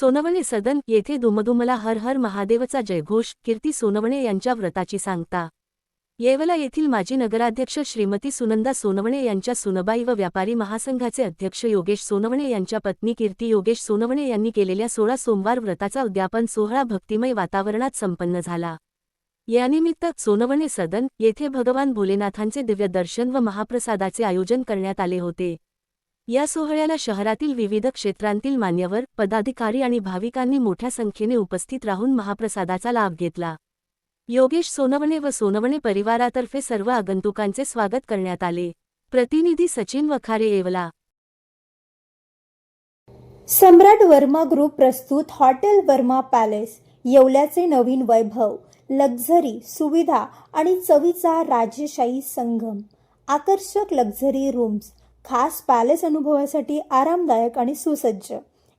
सोनवणे सदन येथे धुमधुमला हर हर महादेवचा जयघोष कीर्ती सोनवणे यांच्या व्रताची सांगता. येवला येथील माजी नगराध्यक्ष श्रीमती सुनंदा सोनवणे यांच्या सुनबाई व व्यापारी महासंघाचे अध्यक्ष योगेश सोनवणे यांच्या पत्नी कीर्ती योगेश सोनवणे यांनी केलेल्या सोळा सोमवार व्रताचा उद्यापन सोहळा भक्तिमय वातावरणात संपन्न झाला. यानिमित्त सोनवणे सदन येथे भगवान भोलेनाथांचे दिव्य दर्शन व महाप्रसादाचे आयोजन करण्यात आले होते. या सोहळ्याला शहरातील विविध क्षेत्रांतील मान्यवर पदाधिकारी आणि भाविकांनी मोठ्या संख्येने उपस्थित राहून महाप्रसादाचा लाभ घेतला. योगेश सोनवणे व सोनवणे परिवारातर्फे सर्व आगंतुकांचे स्वागत करण्यात आले. प्रतिनिधी सचिन वखारे येवला. सम्राट वर्मा ग्रुप प्रस्तुत हॉटेल वर्मा पॅलेस येवल्याचे नवीन वैभव लक्झरी सुविधा आणि चवीचा राजेशाही संगम आकर्षक लक्झरी रूम्स खास पॅलेस अनुभवासाठी आरामदायक आणि सुसज्ज.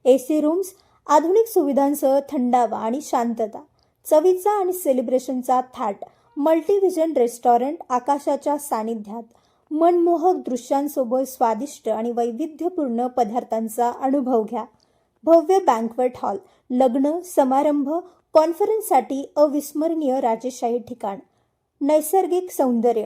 ए सी रूम्स आधुनिक सुविधांसह थंडावा आणि शांतता. चवीचा आणि सेलिब्रेशनचा थाट. मल्टीव्हिजन रेस्टॉरंट आकाशाच्या सानिध्यात. मनमोहक दृश्यांसोबत स्वादिष्ट आणि वैविध्यपूर्ण पदार्थांचा अनुभव घ्या. भव्य बँकवेट हॉल लग्न समारंभ कॉन्फरन्ससाठी अविस्मरणीय राजेशाही ठिकाण. नैसर्गिक सौंदर्य.